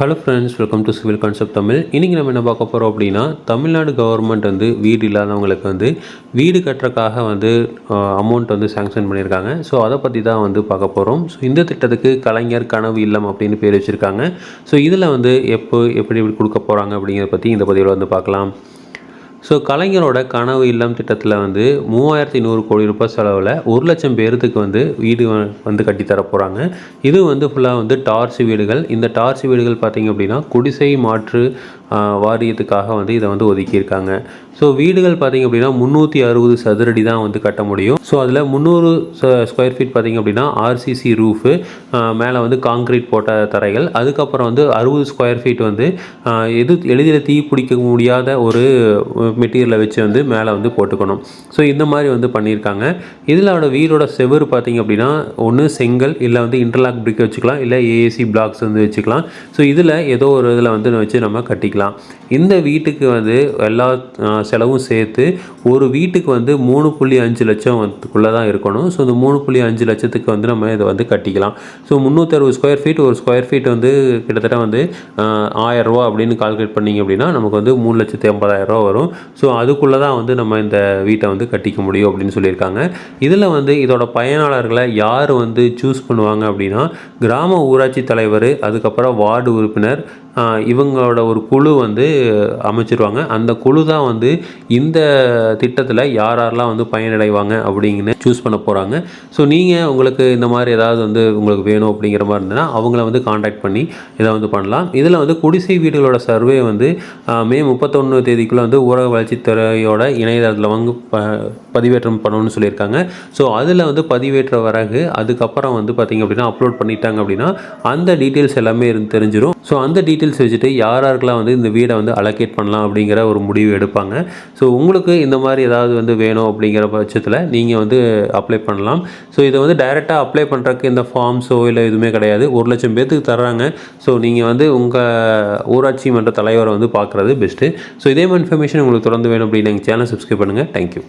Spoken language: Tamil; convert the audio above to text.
Hello friends welcome to civil concept Tamil இன்றைக்கி நம்ம என்ன பார்க்க போகிறோம் அப்படின்னா தமிழ்நாடு கவர்மெண்ட் வந்து வீடு இல்லாதவங்களுக்கு வந்து வீடு கட்டுறக்காக வந்து அமௌண்ட் வந்து சேங்ஷன் பண்ணியிருக்காங்க. ஸோ அதை பற்றி தான் வந்து பார்க்க போகிறோம் ஸோ இந்த திட்டத்துக்கு கலைஞர் கனவு இல்லம் அப்படின்னு பேர் வச்சுருக்காங்க. ஸோ இதில் வந்து எப்போ எப்படி எப்படி கொடுக்க போகிறாங்க அப்படிங்கிறத பற்றி இந்த பதிவில் வந்து பார்க்கலாம். ஸோ கலைஞரோட கனவு இல்லம் திட்டத்தில் வந்து மூவாயிரத்தி நூறு கோடி ரூபாய் செலவில் ஒரு லட்சம் பேர்த்துக்கு வந்து வீடு வந்து கட்டித்தர போகிறாங்க இது வந்து ஃபுல்லாக வந்து டார்ச் வீடுகள். இந்த டார்ச் வீடுகள் பார்த்திங்க அப்படின்னா குடிசை மாற்று வாரியத்துக்காக வந்து இதை வந்து ஒதுக்கியிருக்காங்க. ஸோ வீடுகள் பார்த்திங்க அப்படின்னா முந்நூற்றி அறுபது சதுரடி தான் வந்து கட்ட முடியும். ஸோ அதில் முந்நூறு ஸ்கொயர் ஃபீட் பார்த்திங்க அப்படின்னா ஆர்சிசி ரூஃபு மேலே வந்து காங்க்ரீட் போட்ட தரைகள். அதுக்கப்புறம் வந்து அறுபது ஸ்கொயர் ஃபீட் வந்து எது எளிதில் தீ பிடிக்க முடியாத ஒரு மெட்டீரியலை வச்சு வந்து மேலே வந்து போட்டுக்கணும். ஸோ இந்த மாதிரி வந்து பண்ணியிருக்காங்க. இதில் இதிலோட வீடோட செவுரு பார்த்திங்க அப்படின்னா ஒன்று செங்கல் இல்லை வந்து இன்டர்லாக் பிரிக் வச்சுக்கலாம் இல்லை ஏஏசி பிளாக்ஸ் வந்து வச்சுக்கலாம். ஸோ இதில் ஏதோ ஒரு இதில் வந்து வச்சு நம்ம கட்டிக்கலாம். இந்த வீட்டுக்கு வந்து எல்லா செலவும் சேர்த்து ஒரு வீட்டுக்கு வந்து மூணு புள்ளி அஞ்சு லட்சம் வந்துக்குள்ளே தான் இருக்கணும். ஸோ இந்த மூணு புள்ளி அஞ்சு லட்சத்துக்கு வந்து நம்ம இதை வந்து கட்டிக்கலாம். ஸோ முந்நூற்றறுபது ஸ்கொயர் ஃபீட் ஒரு ஸ்கொயர் ஃபீட் வந்து கிட்டத்தட்ட வந்து ஆயரூவா அப்படின்னு கால்குலேட் பண்ணிங்க அப்படின்னா நமக்கு வந்து மூணு லட்சத்து ஐம்பதாயிரரூவா வரும். ஸோ அதுக்குள்ளே தான் வந்து நம்ம இந்த வீட்டை வந்து கட்டிக்க முடியும் அப்படின்னு சொல்லியிருக்காங்க. இதில் வந்து இதோட பயனாளர்களை யார் வந்து சூஸ் பண்ணுவாங்க அப்படின்னா கிராம ஊராட்சி தலைவர் அதுக்கப்புறம் வார்டு உறுப்பினர் இவங்களோட ஒரு குழு வந்து அமைச்சிருவாங்க. அந்த குழு தான் வந்து இந்த திட்டத்தில் யார் யாரெல்லாம் வந்து பயனடைவாங்க அப்படிங்கன்னு சூஸ் பண்ண போகிறாங்க ஸோ நீங்கள் உங்களுக்கு இந்த மாதிரி ஏதாவது வந்து உங்களுக்கு வேணும் அப்படிங்கிற மாதிரி இருந்ததுன்னா அவங்கள வந்து காண்டாக்ட் பண்ணி இதை வந்து பண்ணலாம். இதில் வந்து குடிசை வீடுகளோட சர்வே வந்து மே முப்பத்தொன்று தேதிக்குள்ளே வந்து ஊரக வளர்ச்சித்துறையோட இணையதளத்தில் வந்து ப பதிவேற்றம் பண்ணணும்னு சொல்லியிருக்காங்க. ஸோ அதில் வந்து பதிவேற்ற பிறகு அதுக்கப்புறம் வந்து பார்த்திங்க அப்படின்னா அப்லோட் பண்ணிட்டாங்க அப்படின்னா அந்த டீட்டெயில்ஸ் எல்லாமே இருந்து தெரிஞ்சிடும் ஸோ அந்த டீட்டெயில்ஸ் வச்சுட்டு யார் யாருக்கெல்லாம் வந்து இந்த வீடை வந்து அலோகேட் பண்ணலாம் அப்படிங்கிற ஒரு முடிவு எடுப்பாங்க. ஸோ உங்களுக்கு இந்த மாதிரி ஏதாவது வந்து வேணும் அப்படிங்கிற பட்சத்தில் நீங்கள் வந்து அப்ளை பண்ணலாம். ஸோ இதை வந்து டைரெக்டாக அப்ளை பண்ணுறக்கு இந்த ஃபார்ம்ஸோ இல்லை எதுவுமே கிடையாது. ஒரு லட்சம் பேர்த்துக்கு தர்றாங்க. ஸோ நீங்கள் வந்து உங்கள் ஊராட்சி மன்ற தலைவரை வந்து பார்க்குறது பெஸ்ட்டு ஸோ இதே மாதிரி இன்ஃபர்மேஷன் உங்களுக்கு தொடர்ந்து வேணும் அப்படின்னு எங்கள் சேனல் சப்ஸ்கிரைப் பண்ணுங்கள் தேங்க்யூ